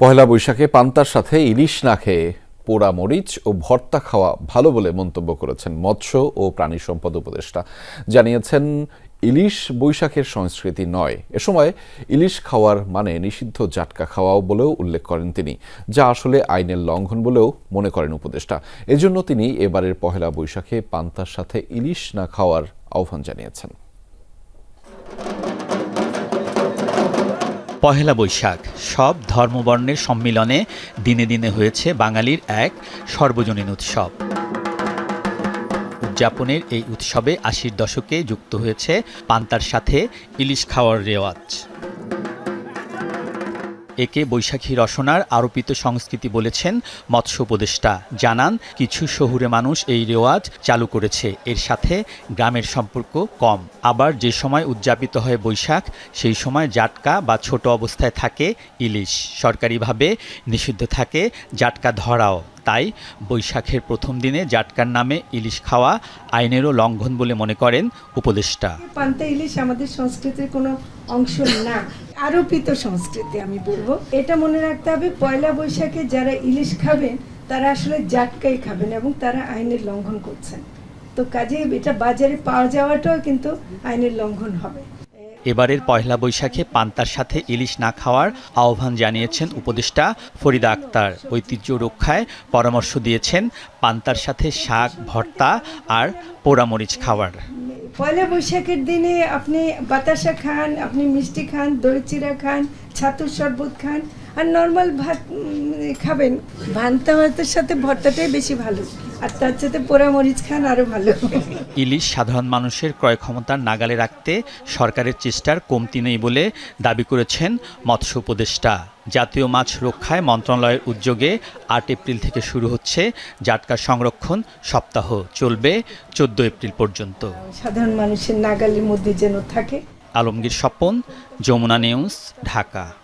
পহেলা বৈশাখে পান্তার সাথে ইলিশ না খেয়ে পোড়া মরিচ ও ভর্তা খাওয়া ভালো বলে মন্তব্য করেছেন মৎস্য ও প্রাণী সম্পদ উপদেষ্টা। জানিয়েছেন, ইলিশ বৈশাখের সংস্কৃতি নয়। এ সময় ইলিশ খাওয়ার মানে নিষিদ্ধ জাটকা খাওয়াও বলেও উল্লেখ করেন তিনি, যা আসলে আইনের লঙ্ঘন বলেও মনে করেন উপদেষ্টা। এজন্য তিনি এবারের পহেলা বৈশাখে পান্তার সাথে ইলিশ না খাওয়ার আহ্বান জানিয়েছেন। পহেলা বৈশাখ। সব ধর্মবর্ণের সম্মিলনে দিনে দিনে হয়েছে বাঙালির এক সর্বজনীন উৎসব। উদযাপনের এই উৎসবে আশির দশকে যুক্ত হয়েছে পান্তার সাথে ইলিশ খাওয়ার রেওয়াজ। একে বৈশাখী রসনার আরোপিত সংস্কৃতি বলেছেন মৎস্য উপদেষ্টা। জানান, কিছু শহুরে মানুষ এই রেওয়াজ চালু করেছে। এর সাথে গ্রামের সম্পর্ক কম। আবার যে সময় উদযাপিত হয় বৈশাখ, সেই সময় জাটকা বা ছোট অবস্থায় থাকে ইলিশ। সরকারিভাবে নিষিদ্ধ থাকে জাটকা ধরাও। তাই বৈশাখের প্রথম দিনে জাটকার নামে ইলিশ খাওয়া আইনেরও লঙ্ঘন বলে মনে করেন উপদেষ্টা। পান্তা ইলিশ আমাদের সংস্কৃতির কোনো অংশ না। আরোপিত সংস্কৃতি, আমি বলব। এটা মনে রাখতে হবে, পয়লা বৈশাখে যারা ইলিশ খাবেন, তারা আসলে জাটকাই খাবেন এবং তারা আইনের লঙ্ঘন করছেন। তো কাজে এটা বাজারে পাওয়া যাওয়াটাও কিন্তু আইনের লঙ্ঘন হবে। এবারের পয়লা বৈশাখে পান্তার সাথে ইলিশ না খাওয়ার আহ্বান জানিয়েছেন উপদেষ্টা ফরিদা আক্তার। ঐতিহ্য রক্ষায় পরামর্শ দিয়েছেন পান্তার সাথে শাক, ভর্তা আর পোড়ামরিচ খাওয়ার। পয়লা বৈশাখের দিনে আপনি বাতাসা খান, আপনি মিষ্টি খান, দই চিরা খান, ছাতুর শরবত খান, আর নর্মাল ভাত খাবেন। ভান্তা ভাতের সাথে ভর্তাটাই বেশি ভালো। আর তার সাথে পোড়া মরিচ খান আরও ভালো। ইলিশ সাধারণ মানুষের ক্রয় ক্ষমতার নাগালে রাখতে সরকারের চেষ্টার কমতি নেই বলে দাবি করেছেন মৎস্য উপদেষ্টা। জাতীয় মাছ রক্ষায় মন্ত্রণালয়ের উদ্যোগে আট এপ্রিল থেকে শুরু হচ্ছে জাটকা সংরক্ষণ সপ্তাহ। চলবে চোদ্দ এপ্রিল পর্যন্ত। সাধারণ মানুষের নাগালের মধ্যে যেন থাকে। আলমগীর স্বপন যমুনা নিউজ ঢাকা।